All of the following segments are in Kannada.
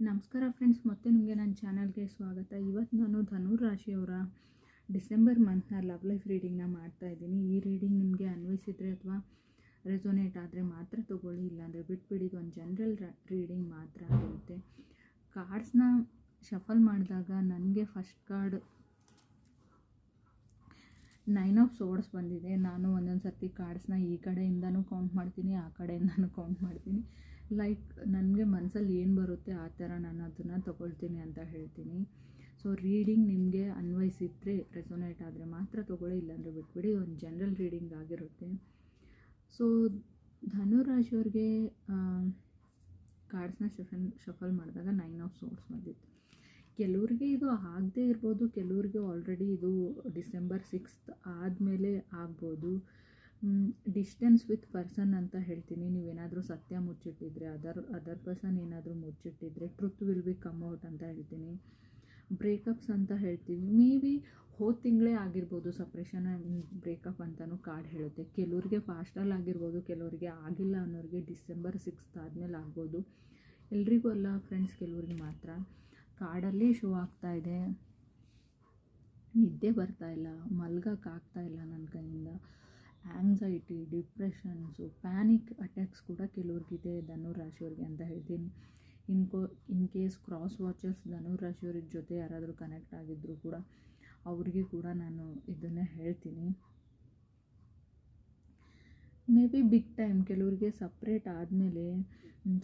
ನಮಸ್ಕಾರ ಫ್ರೆಂಡ್ಸ್, ಮತ್ತೆ ನಿಮಗೆ ನನ್ನ ಚಾನಲ್ಗೆ ಸ್ವಾಗತ. ಇವತ್ತು ನಾನು ಧನುರ್ ರಾಶಿಯವರ ಡಿಸೆಂಬರ್ ಮಂತ್ನ ಲವ್ ಲೈಫ್ ರೀಡಿಂಗ್ನ ಮಾಡ್ತಾ ಇದ್ದೀನಿ. ಈ ರೀಡಿಂಗ್ ನಿಮಗೆ ಅನ್ವಯಿಸಿದರೆ ಅಥವಾ ರೆಸೊನೇಟ್ ಆದರೆ ಮಾತ್ರ ತೊಗೊಳ್ಳಿ. ಇಲ್ಲಾಂದರೆ ಬಿಟ್ಬಿಡಿ ಒಂದು ಜನರಲ್ ರೀಡಿಂಗ್ ಮಾತ್ರ ಆಗಿರುತ್ತೆ. ಕಾರ್ಡ್ಸ್ನ ಶಫಲ್ ಮಾಡಿದಾಗ ನನಗೆ first card nine of swords ಬಂದಿದೆ. ನಾನು ಒಂದೊಂದು ಸರ್ತಿ ಕಾರ್ಡ್ಸ್ನ ಈ ಕಡೆಯಿಂದನೂ ಕೌಂಟ್ ಮಾಡ್ತೀನಿ, ಆ ಕಡೆಯಿಂದನೂ ಕೌಂಟ್ ಮಾಡ್ತೀನಿ. ಲೈಕ್ ನನಗೆ ಮನಸ್ಸಲ್ಲಿ ಏನು ಬರುತ್ತೆ ಆ ಥರ ನಾನು ಅದನ್ನು ತೊಗೊಳ್ತೀನಿ ಅಂತ ಹೇಳ್ತೀನಿ. ಸೊ ರೀಡಿಂಗ್ ನಿಮಗೆ ಅನ್ವಯಿಸಿದ್ರೆ ರೆಸೊನೇಟ್ ಆದರೆ ಮಾತ್ರ ತೊಗೊಳ್ಳಿ, ಇಲ್ಲಾಂದರೆ ಬಿಟ್ಬಿಡಿ, ಒಂದು ಜನರಲ್ ರೀಡಿಂಗ್ ಆಗಿರುತ್ತೆ. ಸೊ ಧನುರಾಶಿಯವ್ರಿಗೆ ಕಾರ್ಡ್ಸ್ನ ಶಫಲ್ ಶಫಲ್ ಮಾಡಿದಾಗ ನೈನ್ ಆಫ್ ಸೋರ್ಸ್ ಬಂದಿತ್ತು. ಕೆಲವ್ರಿಗೆ ಇದು ಆಗದೇ ಇರ್ಬೋದು, ಕೆಲವ್ರಿಗೆ ಆಲ್ರೆಡಿ ಇದು ಡಿಸೆಂಬರ್ ಸಿಕ್ಸ್ತ್ ಆದಮೇಲೆ ಆಗ್ಬೋದು. ಡಿಸ್ಟೆನ್ಸ್ ವಿತ್ ಪರ್ಸನ್ ಅಂತ ಹೇಳ್ತೀನಿ. ನೀವೇನಾದರೂ ಸತ್ಯ ಮುಚ್ಚಿಟ್ಟಿದ್ರೆ ಅದರ್ ಅದರ್ ಪರ್ಸನ್ ಏನಾದರೂ ಮುಚ್ಚಿಟ್ಟಿದ್ರೆ truth will be come out ಅಂತ ಹೇಳ್ತೀನಿ. ಬ್ರೇಕಪ್ಸ್ ಅಂತ ಹೇಳ್ತೀವಿ. ಮೇ ಬಿ ಹೋದ ತಿಂಗಳೇ ಆಗಿರ್ಬೋದು ಸಪ್ರೇಷನ್ ಬ್ರೇಕಪ್ ಅಂತಲೂ ಕಾರ್ಡ್ ಹೇಳುತ್ತೆ. ಕೆಲವ್ರಿಗೆ ಫಾಸ್ಟಲ್ಲಿ ಆಗಿರ್ಬೋದು, ಕೆಲವರಿಗೆ ಆಗಿಲ್ಲ ಅನ್ನೋರಿಗೆ ಡಿಸೆಂಬರ್ ಸಿಕ್ಸ್ತ್ ಆದಮೇಲೆ ಆಗ್ಬೋದು. ಎಲ್ರಿಗೂ ಅಲ್ಲ ಫ್ರೆಂಡ್ಸ್ ಕೆಲವ್ರಿಗೆ ಮಾತ್ರ. ಕಾಡಲ್ಲಿ ಶೋ ಆಗ್ತಾ ಇದೆ. ನಿದ್ದೆ ಬರ್ತಾ ಇಲ್ಲ. ಮಲ್ಗೋಕ್ಕಾಗ್ತಾ ಇಲ್ಲ ನನ್ನ ಕೈಯಿಂದ. ಆ್ಯಂಗ್ಸೈಟಿ ಡಿಪ್ರೆಷನ್ಸು ಪ್ಯಾನಿಕ್ ಅಟ್ಯಾಕ್ಸ್ ಕೂಡ ಕೆಲವ್ರಿಗಿದೆ ಧನುರಾಶಿಯವ್ರಿಗೆ ಅಂತ ಹೇಳ್ತೀನಿ. ಇನ್ಕೋ ಇನ್ ಕೇಸ್ ಕ್ರಾಸ್ ವಾಚರ್ಸ್ ಧನುರಾಶಿಯವ್ರ ಜೊತೆ ಯಾರಾದರೂ ಕನೆಕ್ಟ್ ಆಗಿದ್ದರೂ ಕೂಡ ಅವ್ರಿಗೆ ಕೂಡ ನಾನು ಇದನ್ನೇ ಹೇಳ್ತೀನಿ. ಮೇ ಬಿ ಬಿಗ್ ಟೈಮ್ ಕೆಲವರಿಗೆ ಸಪ್ರೇಟ್ ಆದಮೇಲೆ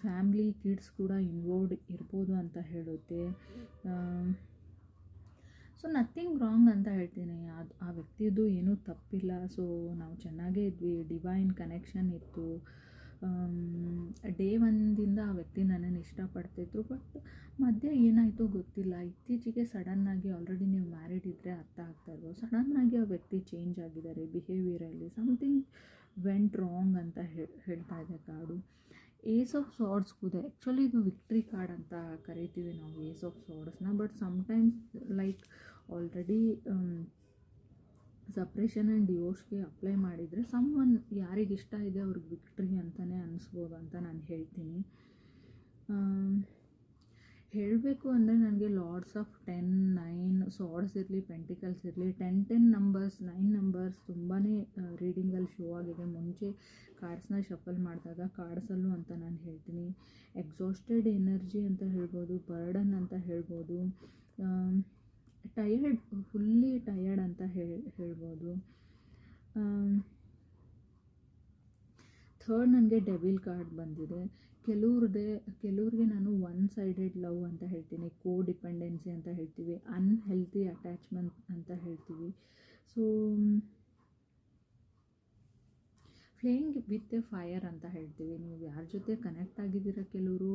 ಫ್ಯಾಮ್ಲಿ ಕಿಡ್ಸ್ ಕೂಡ ಇನ್ವಾಲ್ವ್ಡ್ ಇರ್ಬೋದು ಅಂತ ಹೇಳುತ್ತೆ. ಸೊ ನಥಿಂಗ್ ರಾಂಗ್ ಅಂತ ಹೇಳ್ತೀನಿ. ಅದು, ಆ ವ್ಯಕ್ತಿದು ಏನೂ ತಪ್ಪಿಲ್ಲ. ಸೊ ನಾವು ಚೆನ್ನಾಗೇ ಇದ್ವಿ. ಡಿವೈನ್ ಕನೆಕ್ಷನ್ ಇತ್ತು. ಡೇ ಒಂದಿಂದ ಆ ವ್ಯಕ್ತಿ ನನ್ನನ್ನು ಇಷ್ಟಪಡ್ತಿದ್ರು. ಬಟ್ ಮಧ್ಯೆ ಏನಾಯಿತು ಗೊತ್ತಿಲ್ಲ. ಇತ್ತೀಚೆಗೆ ಸಡನ್ನಾಗಿ ಆಲ್ರೆಡಿ ನೀವು ಮ್ಯಾರಿಡ್ ಇದ್ದರೆ ಅರ್ಥ ಆಗ್ತಾ ಇಲ್ವೋ? ಸಡನ್ನಾಗಿ ಆ ವ್ಯಕ್ತಿ ಚೇಂಜ್ ಆಗಿದ್ದಾರೆ. ಬಿಹೇವಿಯರಲ್ಲಿ ಸಮಥಿಂಗ್ ವೆಂಟ್ ರಾಂಗ್ ಅಂತ ಹೇಳ್ತಾ ಇದೆ ಕಾರ್ಡು ಏಸ್ ಆಫ್ ಸಾರ್ಡ್ಸ್ ಕೂಡ ಆ್ಯಕ್ಚುಲಿ ಇದು ವಿಕ್ಟ್ರಿ ಕಾರ್ಡ್ ಅಂತ ಕರಿತೀವಿ ನಾವು. Ace of ಸಾರ್ಡ್ಸ್ನ but sometimes like already separation and ಡಿವೋರ್ಸ್ಗೆ apply ಮಾಡಿದರೆ ಸಮ್ ಒನ್ ಯಾರಿಗೆ ಇಷ್ಟ ಇದೆ ಅವ್ರಿಗೆ ವಿಕ್ಟ್ರಿ ಅಂತಲೇ ಅನ್ನಿಸ್ಬೋದು ಅಂತ ನಾನು ಹೇಳ್ತೀನಿ. ಹೇಳಬೇಕು ಅಂದರೆ ನನಗೆ lords of ten nine swords ಇರಲಿ ಪೆಂಟಿಕಲ್ಸ್ ಇರಲಿ ten ten numbers nine numbers ತುಂಬಾ ರೀಡಿಂಗಲ್ಲಿ ಶೋ ಆಗಿದೆ. ಮುಂಚೆ ಕಾರ್ಡ್ಸ್ನ ಶಫಲ್ ಮಾಡಿದಾಗ ಕಾರ್ಡ್ಸಲ್ಲೂ ಅಂತ ನಾನು ಹೇಳ್ತೀನಿ. ಎಕ್ಸಾಸ್ಟೆಡ್ ಎನರ್ಜಿ ಅಂತ ಹೇಳ್ಬೋದು ಬರ್ಡನ್ ಅಂತ ಹೇಳ್ಬೋದು. ಟಯರ್ಡ್ ಫುಲ್ಲಿ ಟಯರ್ಡ್ ಅಂತ ಹೇಳಿ ಹೇಳ್ಬೋದು. ಥರ್ಡ್ ನನಗೆ ಡೆವಿಲ್ ಕಾರ್ಡ್ ಬಂದಿದೆ. ಕೆಲವ್ರದ್ದೇ ಕೆಲವ್ರಿಗೆ ನಾನು ಒನ್ ಸೈಡೆಡ್ ಲವ್ ಅಂತ ಹೇಳ್ತೀನಿ ಕೋ ಡಿಪೆಂಡೆನ್ಸಿ ಅಂತ ಹೇಳ್ತೀವಿ ಅನ್ಹೆಲ್ತಿ ಅಟ್ಯಾಚ್ಮೆಂಟ್ ಅಂತ ಹೇಳ್ತೀವಿ. So playing with a fire ಅಂತ ಹೇಳ್ತೀವಿ. ನೀವು ಯಾರ ಜೊತೆ ಕನೆಕ್ಟ್ ಆಗಿದ್ದೀರ ಕೆಲವರು?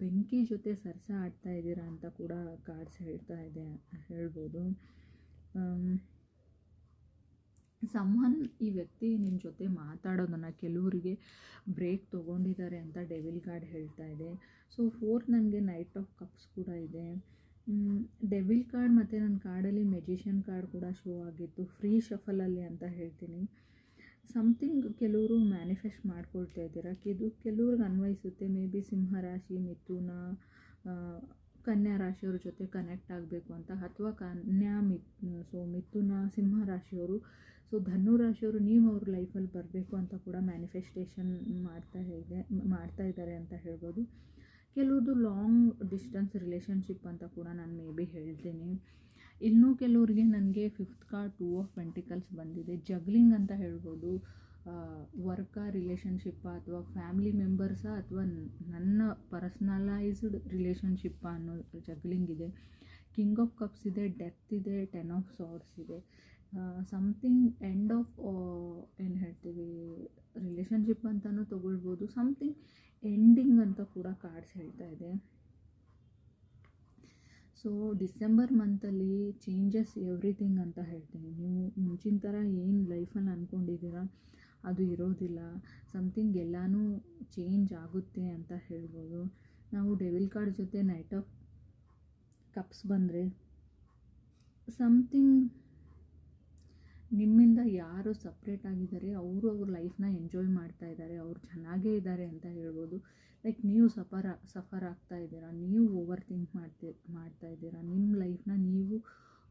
ಬೆಂಕಿ ಜೊತೆ ಸರಸ ಆಡ್ತಾ ಇದ್ದೀರಾ ಅಂತ ಕೂಡ ಕಾರ್ಡ್ಸ್ ಹೇಳ್ತಾ ಇದೆ, ಹೇಳ್ಬೋದು. ಸಮನ್ ಈ ವ್ಯಕ್ತಿ ನಿಮ್ಮ ಜೊತೆ ಮಾತಾಡೋದನ್ನು ಕೆಲವರಿಗೆ ಬ್ರೇಕ್ ತೊಗೊಂಡಿದ್ದಾರೆ ಅಂತ ಡೆವಿಲ್ ಕಾರ್ಡ್ ಹೇಳ್ತಾ ಇದೆ. ಸೊ ಫೋರ್ ನನಗೆ ನೈಟ್ ಆಫ್ ಕಪ್ಸ್ ಕೂಡ ಇದೆ. ಡೆವಿಲ್ ಕಾರ್ಡ್ ಮತ್ತು ನನ್ನ ಕಾರ್ಡಲ್ಲಿ ಮೆಜಿಷಿಯನ್ ಕಾರ್ಡ್ ಕೂಡ ಶೋ ಆಗಿತ್ತು. ಫ್ರೀ ಶಫಲಲ್ಲಿ ಅಂತ ಹೇಳ್ತೀನಿ. ಸಮಥಿಂಗ್ ಕೆಲವರು ಮ್ಯಾನಿಫೆಸ್ಟ್ ಮಾಡ್ಕೊಳ್ತಾ ಇದ್ದೀರಾ. ಇದು ಕೆಲವ್ರಿಗೆ ಅನ್ವಯಿಸುತ್ತೆ. ಮೇ ಬಿ ಸಿಂಹರಾಶಿ ಮಿಥುನ ಕನ್ಯಾ ರಾಶಿಯವ್ರ ಜೊತೆ ಕನೆಕ್ಟ್ ಆಗಬೇಕು ಅಂತ ಅಥವಾ ಕನ್ಯಾ ಮಿತ್ ಸೊ ಮಿಥುನ, ಸಿಂಹ ರಾಶಿಯವರು ಸೊ ಧನು ರಾಶಿಯವರು ನೀವು ಅವ್ರ ಲೈಫಲ್ಲಿ ಬರಬೇಕು ಅಂತ ಕೂಡ ಮ್ಯಾನಿಫೆಸ್ಟೇಷನ್ ಮಾಡ್ತಾ ಇದೆ, ಮಾಡ್ತಾ ಇದ್ದಾರೆ ಅಂತ ಹೇಳ್ಬೋದು. ಕೆಲವ್ರದ್ದು ಲಾಂಗ್ ಡಿಸ್ಟೆನ್ಸ್ ರಿಲೇಷನ್ಶಿಪ್ ಅಂತ ಕೂಡ ನಾನು ಮೇ ಬಿ ಹೇಳ್ತೀನಿ. ಇನ್ನೂ ಕೆಲವರಿಗೆ ನನಗೆ fifth card two of pentacles ಬಂದಿದೆ. ಜಗ್ಲಿಂಗ್ ಅಂತ ಹೇಳ್ಬೋದು. ವರ್ಕ ರಿಲೇಷನ್ಶಿಪ್ಪ ಅಥವಾ ಫ್ಯಾಮಿಲಿ ಮೆಂಬರ್ಸ ಅಥವಾ ನನ್ನ ಪರ್ಸ್ನಲೈಸ್ಡ್ ರಿಲೇಷನ್ಶಿಪ್ಪ ಅನ್ನೋ ಜಗ್ಲಿಂಗ್ ಇದೆ. ಕಿಂಗ್ ಆಫ್ ಕಪ್ಸ್ ಇದೆ ಡೆತ್ ಇದೆ ಟೆನ್ ಆಫ್ ಸಾರ್ಟ್ಸ್ ಇದೆ. ಸಮಥಿಂಗ್ ಎಂಡ್ ಆಫ್ ಏನು ಹೇಳ್ತೀವಿ ರಿಲೇಷನ್ಶಿಪ್ ಅಂತಲೂ ತೊಗೊಳ್ಬೋದು. ಸಮಥಿಂಗ್ ಎಂಡಿಂಗ್ ಅಂತ ಕೂಡ ಕಾರ್ಡ್ಸ್ ಹೇಳ್ತಾ ಇದೆ. ಸೊ ಡಿಸೆಂಬರ್ ಮಂತಲ್ಲಿ ಚೇಂಜಸ್ ಎವ್ರಿಥಿಂಗ್ ಅಂತ ಹೇಳ್ತೀನಿ. ನೀವು ಮುಂಚಿನ ಥರ ಏನು ಲೈಫಲ್ಲಿ ಅಂದ್ಕೊಂಡಿದ್ದೀರ ಅದು ಇರೋದಿಲ್ಲ. ಸಮಥಿಂಗ್ ಎಲ್ಲನೂ ಚೇಂಜ್ ಆಗುತ್ತೆ ಅಂತ ಹೇಳ್ಬೋದು. ನಾವು ಡೆವಿಲ್ ಕಾರ್ಡ್ ಜೊತೆ ನೈಟ್ ಆಫ್ ಕಪ್ಸ್ ಬಂದರೆ ಸಮಥಿಂಗ್ ನಿಮ್ಮಿಂದ ಯಾರು ಸಪ್ರೇಟ್ ಆಗಿದ್ದಾರೆ, ಅವರು ಅವ್ರ ಲೈಫ್ನ ಎಂಜಾಯ್ ಮಾಡ್ತಾ ಇದ್ದಾರೆ, ಅವ್ರು ಚೆನ್ನಾಗೇ ಇದ್ದಾರೆ ಅಂತ ಹೇಳ್ಬೋದು. ಲೈಕ್ ನೀವು ಸಫರ್ ಸಫರ್ ಆಗ್ತಾ ಇದ್ದೀರಾ, ನೀವು ಓವರ್ ಥಿಂಕ್ ಮಾಡ್ತಿ, ಮಾಡ್ತಾ ಇದ್ದೀರಾ, ನಿಮ್ಮ ಲೈಫ್ನ ನೀವು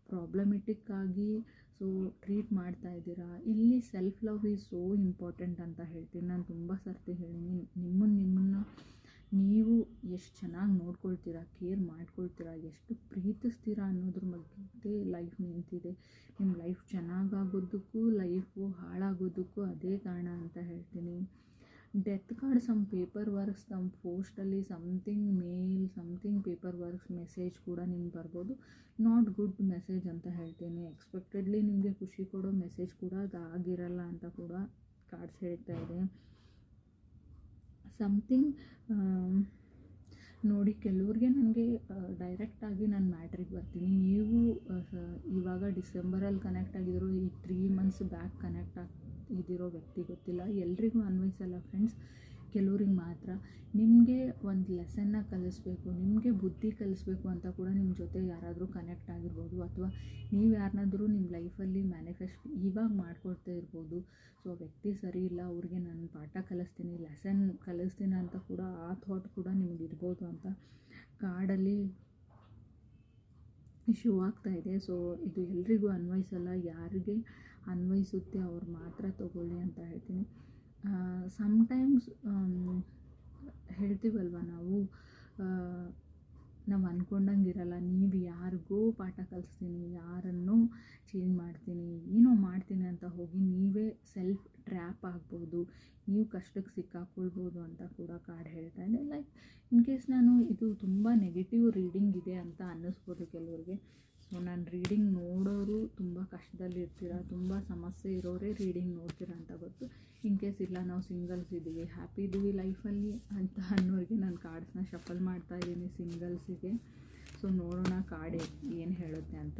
ಪ್ರಾಬ್ಲಮೆಟಿಕ್ ಆಗಿ ಸೊ ಟ್ರೀಟ್ ಮಾಡ್ತಾ ಇದ್ದೀರಾ? ಇಲ್ಲಿ self love is so important ಅಂತ ಹೇಳ್ತೀನಿ. ನಾನು ತುಂಬ ಸರ್ತಿ ಹೇಳೀನಿ. ನಿಮ್ಮನ್ನು ನಿಮ್ಮನ್ನು ನೀವು ಎಷ್ಟು ಚೆನ್ನಾಗಿ ನೋಡ್ಕೊಳ್ತೀರಾ ಕೇರ್ ಮಾಡ್ಕೊಳ್ತೀರಾ, ಎಷ್ಟು ಪ್ರೀತಿಸ್ತೀರಾ ಅನ್ನೋದ್ರ ಬಗ್ಗೆ ಲೈಫ್ ನಿಂತಿದೆ. ನಿಮ್ಮ ಲೈಫ್ ಚೆನ್ನಾಗಾಗೋದಕ್ಕೂ ಲೈಫು ಹಾಳಾಗೋದಕ್ಕೂ ಅದೇ ಕಾರಣ ಅಂತ ಹೇಳ್ತೀನಿ. Death card some paper works some ಪೋಸ್ಟಲ್ಲಿ something mail something paper works message ಕೂಡ ನಿಮ್ಗೆ ಬರ್ಬೋದು. ನಾಟ್ ಗುಡ್ ಮೆಸೇಜ್ ಅಂತ ಹೇಳ್ತೀನಿ. ಎಕ್ಸ್ಪೆಕ್ಟೆಡ್ಲಿ ನಿಮಗೆ ಖುಷಿ ಕೊಡೋ ಮೆಸೇಜ್ ಕೂಡ ಅದು ಆಗಿರಲ್ಲ ಅಂತ ಕೂಡ ಕಾರ್ಡ್ಸ್ ಹೇಳ್ತಾ ಇದೆ. ಸಮ್ಥಿಂಗ್ ನೋಡಿ ಕೆಲವ್ರಿಗೆ ನನಗೆ ಡೈರೆಕ್ಟಾಗಿ ನಾನು ಮ್ಯಾಟ್ರಿಗೆ ಬರ್ತೀನಿ. ನೀವು ಇವಾಗ ಡಿಸೆಂಬರಲ್ಲಿ ಕನೆಕ್ಟ್ ಆಗಿದ್ರು, ಈ ತ್ರೀ ಮಂತ್ಸ್ ಬ್ಯಾಕ್ ಕನೆಕ್ಟ್ ಆಗಿ ಇದಿರೋ ವ್ಯಕ್ತಿ ಗೊತ್ತಿಲ್ಲ. ಎಲ್ರಿಗೂ ಅನ್ವಯಿಸಲ್ಲ ಫ್ರೆಂಡ್ಸ್ ಕೆಲವ್ರಿಗೆ ಮಾತ್ರ. ನಿಮಗೆ ಒಂದು ಲೆಸನ್ನ ಕಲಿಸ್ಬೇಕು, ನಿಮಗೆ ಬುದ್ಧಿ ಕಲಿಸ್ಬೇಕು ಅಂತ ಕೂಡ ನಿಮ್ಮ ಜೊತೆ ಯಾರಾದರೂ ಕನೆಕ್ಟ್ ಆಗಿರ್ಬೋದು ಅಥವಾ ನೀವು ಯಾರನ್ನಾದರೂ ನಿಮ್ಮ ಲೈಫಲ್ಲಿ ಮ್ಯಾನಿಫೆಸ್ಟ್ ಇವಾಗ ಮಾಡಿಕೊಡ್ತಾ ಇರ್ಬೋದು. ಸೊ ವ್ಯಕ್ತಿ ಸರಿ ಇಲ್ಲ, ಅವ್ರಿಗೆ ನಾನು ಪಾಠ ಕಲಿಸ್ತೀನಿ ಲೆಸನ್ ಕಲಿಸ್ತೀನಿ ಅಂತ ಕೂಡ ಆ ಥಾಟ್ ಕೂಡ ನಿಮ್ಗೆ ಇರ್ಬೋದು ಅಂತ ಕಾಡಲ್ಲಿ ಇಶ್ಯೂ ಆಗ್ತಾ ಇದೆ. ಸೊ ಇದು ಎಲ್ರಿಗೂ ಅನ್ವಯಿಸಲ್ಲ. ಯಾರಿಗೆ ಅನ್ವಯಿಸುತ್ತೆ, ಅವ್ರು ಮಾತ್ರ ತಗೊಳ್ಳಿ ಅಂತ ಹೇಳ್ತೀನಿ. ಸಮ್ಟೈಮ್ಸ್ ಹೇಳ್ತೀವಲ್ವ ನಾವು? ನಾವು ಅಂದ್ಕೊಂಡಂಗೆ ಇರಲ್ಲ, ನೀವು ಯಾರಿಗೋ ಪಾಠ ಕಲಿಸ್ತೀನಿ, ಯಾರನ್ನು ಚೇಂಜ್ ಮಾಡ್ತೀನಿ, ಏನೋ ಮಾಡ್ತೀನಿ ಅಂತ ಹೋಗಿ ನೀವೇ ಸೆಲ್ಫ್ ಟ್ರ್ಯಾಪ್ ಆಗ್ಬೋದು, ನೀವು ಕಷ್ಟಕ್ಕೆ ಸಿಕ್ಕಾಕೊಳ್ಬೋದು ಅಂತ ಕೂಡ ಕಾರ್ಡ್ ಹೇಳ್ತಾ ಇದೆ ಲೈಕ್ ಇನ್ ಕೇಸ್ ನಾನು ಇದು ತುಂಬ ನೆಗೆಟಿವ್ ರೀಡಿಂಗ್ ಇದೆ ಅಂತ ಅನ್ನಿಸ್ಬೋದು ಕೆಲವರಿಗೆ. ಸೊ ನಾನು ರೀಡಿಂಗ್ ನೋಡೋರು ತುಂಬ ಕಷ್ಟದಲ್ಲಿ ಇರ್ತೀರ? ತುಂಬ ಸಮಸ್ಯೆ ಇರೋರೇ ರೀಡಿಂಗ್ ನೋಡ್ತೀರ ಅಂತ ಗೊತ್ತು. ಇನ್ ಕೇಸ್ ಇಲ್ಲ, ನಾವು ಸಿಂಗಲ್ಸ್ ಇದ್ದೀವಿ. ಹ್ಯಾಪಿ ಇದ್ದೀವಿ ಲೈಫಲ್ಲಿ ಅಂತ ಅನ್ನೋರಿಗೆ ನಾನು ಕಾರ್ಡ್ಸ್ನ ಶಫಲ್ ಮಾಡ್ತಾ ಇದ್ದೀನಿ ಸಿಂಗಲ್ಸಿಗೆ ಸೊ ನೋಡೋಣ ಕಾರ್ಡ್ ಏನು ಹೇಳುತ್ತೆ ಅಂತ.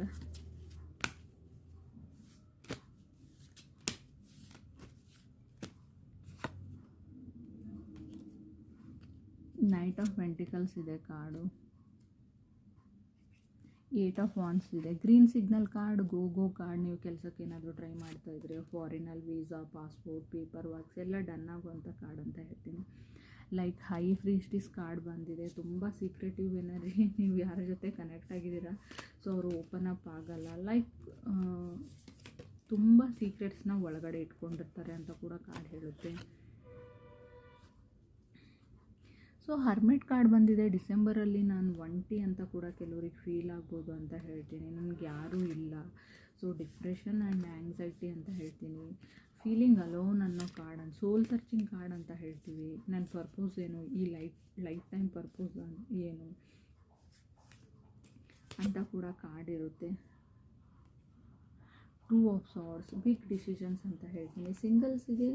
ನೈಟ್ ಆಫ್ ವೆಂಟಿಕಲ್ಸ್ ಇದೆ ಕಾರ್ಡು ಏಟ್ ಆಫ್ ವಾನ್ಸ್ ಇದೆ. Green signal card go go card ನೀವು ಕೆಲಸಕ್ಕೆ ಏನಾದರೂ ಟ್ರೈ ಮಾಡ್ತಾ ಇದ್ರೆ ಫಾರಿನಲ್ಲಿ ವೀಸಾ ಪಾಸ್ಪೋರ್ಟ್ ಪೇಪರ್ ವರ್ಕ್ಸ್ ಎಲ್ಲ ಡನ್ ಆಗುವಂಥ ಕಾರ್ಡ್ ಅಂತ ಹೇಳ್ತೀನಿ. ಲೈಕ್ ಹೈ ಫ್ರೀಸ್ಟಿಸ್ ಕಾರ್ಡ್ ಬಂದಿದೆ. ತುಂಬ ಸೀಕ್ರೆಟಿವ್ ಎನರ್ಜಿ ನೀವು ಯಾರ ಜೊತೆ ಕನೆಕ್ಟ್ ಆಗಿದ್ದೀರಾ? ಸೊ ಅವರು ಓಪನ್ ಅಪ್ ಆಗಲ್ಲ. ಲೈಕ್ ತುಂಬ ಸೀಕ್ರೆಟ್ಸ್ನ ಒಳಗಡೆ ಇಟ್ಕೊಂಡಿರ್ತಾರೆ ಅಂತ ಕೂಡ ಕಾರ್ಡ್ ಹೇಳುತ್ತೆ. ಸೊ ಹರ್ಮಿಟ್ ಕಾರ್ಡ್ ಬಂದಿದೆ. ಡಿಸೆಂಬರಲ್ಲಿ ನಾನು ಒಂಟಿ ಅಂತ ಕೂಡ ಕೆಲವ್ರಿಗೆ ಫೀಲ್ ಆಗ್ಬೋದು ಅಂತ ಹೇಳ್ತೀನಿ. ನನಗೆ ಯಾರೂ ಇಲ್ಲ. ಸೊ ಡಿಪ್ರೆಷನ್ ಆ್ಯಂಡ್ ಆ್ಯಂಗ್ಸೈಟಿ ಅಂತ ಹೇಳ್ತೀನಿ. ಫೀಲಿಂಗ್ ಅಲೋನ್ ಅನ್ನೋ ಕಾರ್ಡ್ ಅಂತ ಸೋಲ್ ಸರ್ಚಿಂಗ್ ಕಾರ್ಡ್ ಅಂತ ಹೇಳ್ತೀವಿ. ನನ್ನ ಪರ್ಪೋಸ್ ಏನು? ಈ ಲೈಫ್ ಲೈಫ್ ಟೈಮ್ ಪರ್ಪೋಸ್ ಏನು? ಅಂತ ಕೂಡ ಕಾರ್ಡ್ ಇರುತ್ತೆ. Two of swords big decisions ಅಂತ ಹೇಳ್ತೀನಿ. ಸಿಂಗಲ್ಸಿಗೆ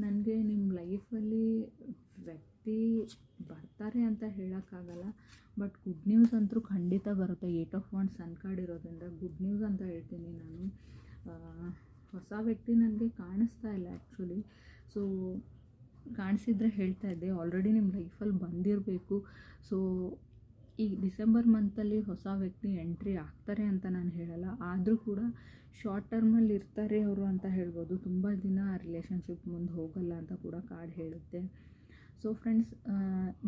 ನನಗೆ ನಿಮ್ಮ ಲೈಫಲ್ಲಿ ವ್ಯಕ್ತಿ ಬರ್ತಾರೆ ಅಂತ ಹೇಳೋಕ್ಕಾಗಲ್ಲ ಬಟ್ ಗುಡ್ ನ್ಯೂಸ್ ಅಂತೂ ಖಂಡಿತ ಬರುತ್ತೆ. Eight of one sun card ಇರೋದ್ರಿಂದ ಗುಡ್ ನ್ಯೂಸ್ ಅಂತ ಹೇಳ್ತೀನಿ ನಾನು. ಹೊಸ ವ್ಯಕ್ತಿ ನನಗೆ ಕಾಣಿಸ್ತಾ ಇಲ್ಲ ಆ್ಯಕ್ಚುಲಿ ಸೊ ಕಾಣಿಸಿದ್ರೆ ಹೇಳ್ತಾ ಇದ್ದೆ. ಆಲ್ರೆಡಿ ನಿಮ್ಮ ಲೈಫಲ್ಲಿ ಬಂದಿರಬೇಕು. ಸೊ ಈ ಡಿಸೆಂಬರ್ ಮಂತಲ್ಲಿ ಹೊಸ ವ್ಯಕ್ತಿ ಎಂಟ್ರಿ ಆಗ್ತಾರೆ ಅಂತ ನಾನು ಹೇಳಲ್ಲ. ಆದರೂ ಕೂಡ ಶಾರ್ಟ್ ಟರ್ಮಲ್ಲಿ ಇರ್ತಾರೆ ಅವರು ಅಂತ ಹೇಳ್ಬೋದು. ತುಂಬ ದಿನ ಆ ರಿಲೇಷನ್ಶಿಪ್ ಮುಂದೆ ಹೋಗಲ್ಲ ಅಂತ ಕೂಡ ಕಾರ್ಡ್ ಹೇಳುತ್ತೆ. ಸೊ ಫ್ರೆಂಡ್ಸ್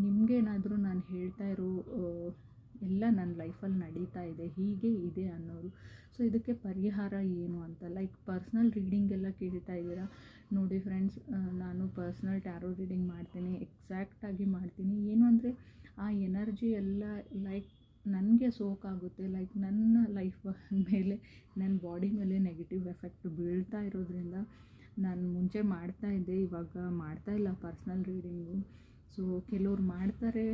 ನಿಮಗೇನಾದರೂ ನಾನು ಹೇಳ್ತಾ ಇರೋ ಎಲ್ಲ ನನ್ನ ಲೈಫಲ್ಲಿ ನಡೀತಾ ಇದೆ, ಹೀಗೆ ಇದೆ ಅನ್ನೋರು. ಸೊ ಇದಕ್ಕೆ ಪರಿಹಾರ ಏನು ಅಂತ ಲೈಕ್ ಪರ್ಸ್ನಲ್ ರೀಡಿಂಗ್ ಎಲ್ಲ ಕೇಳ್ತಾ ಇದ್ದೀರಾ? ನೋಡಿ ಫ್ರೆಂಡ್ಸ್ ನಾನು ಪರ್ಸ್ನಲ್ ಟ್ಯಾರೋ ರೀಡಿಂಗ್ ಮಾಡ್ತೀನಿ ಎಕ್ಸಾಕ್ಟಾಗಿ ಮಾಡ್ತೀನಿ. ಏನು ಅಂದರೆ ಆ ಎನರ್ಜಿ ಎಲ್ಲ ಲೈಕ್ ನನಗೆ ಸೋಕಾಗುತ್ತೆ, ಲೈಕ್ ನನ್ನ ಲೈಫ್ ಮೇಲೆ ನನ್ನ ಬಾಡಿ ಮೇಲೆ ನೆಗೆಟಿವ್ ಎಫೆಕ್ಟ್ ಬೀಳ್ತಾ ಇರೋದ್ರಿಂದ ನಾನು ಮುಂಚೆ ಮಾಡ್ತಾ ಇದ್ದೆ, ಇವಾಗ ಮಾಡ್ತಾ ಇಲ್ಲ ಪರ್ಸ್ನಲ್ ರೀಡಿಂಗು. ಸೊ ಕೆಲವ್ರು ಮಾಡ್ತಾರೆ,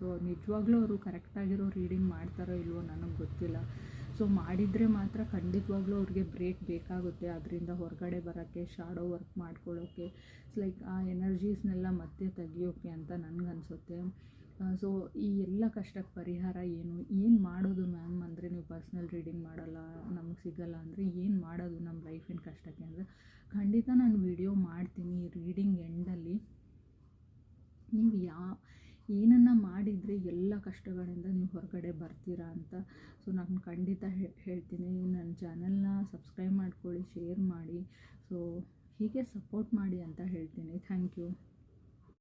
ಸೊ ನಿಜವಾಗ್ಲೂ ಅವರು ಕರೆಕ್ಟಾಗಿರೋ ರೀಡಿಂಗ್ ಮಾಡ್ತಾರೋ ಇಲ್ವೋ ನನಗೆ ಗೊತ್ತಿಲ್ಲ. ಸೊ ಮಾಡಿದರೆ ಮಾತ್ರ ಖಂಡಿತವಾಗ್ಲೂ ಅವ್ರಿಗೆ ಬ್ರೇಕ್ ಬೇಕಾಗುತ್ತೆ ಅದರಿಂದ ಹೊರಗಡೆ ಬರೋಕ್ಕೆ ಶಾಡೋ ವರ್ಕ್ ಮಾಡ್ಕೊಳ್ಳೋಕ್ಕೆ. ಲೈಕ್ ಆ ಎನರ್ಜೀಸ್ನೆಲ್ಲ ಮತ್ತೆ ತೆಗಿಯೋಕ್ಕೆ ಅಂತ ನನಗನ್ಸುತ್ತೆ. ಸೊ ಈ ಎಲ್ಲ ಕಷ್ಟಕ್ಕೆ ಪರಿಹಾರ ಏನು? ಏನು ಮಾಡೋದು ಮ್ಯಾಮ್ ಅಂದರೆ ನೀವು ಪರ್ಸ್ನಲ್ ರೀಡಿಂಗ್ ಮಾಡಲ್ಲ, ನಮಗೆ ಸಿಗಲ್ಲ ಅಂದರೆ ಏನು ಮಾಡೋದು ನಮ್ಮ ಲೈಫಿನ ಕಷ್ಟಕ್ಕೆ ಅಂದರೆ? ಖಂಡಿತ ನಾನು ವಿಡಿಯೋ ಮಾಡ್ತೀನಿ ರೀಡಿಂಗ್ ಎಂಡಲ್ಲಿ ನೀವು ಯಾ, ಏನನ್ನು ಮಾಡಿದರೆ ಎಲ್ಲ ಕಷ್ಟಗಳಿಂದ ನೀವು ಹೊರಗಡೆ ಬರ್ತೀರಾ ಅಂತ ಸೊ ನಾನು ಖಂಡಿತ ಹೇಳ್ತೀನಿ. ನನ್ನ ಚಾನಲ್ನ ಸಬ್ಸ್ಕ್ರೈಬ್ ಮಾಡ್ಕೊಳ್ಳಿ ಶೇರ್ ಮಾಡಿ. ಸೊ ಹೀಗೆ ಸಪೋರ್ಟ್ ಮಾಡಿ ಅಂತ ಹೇಳ್ತೀನಿ. Thank you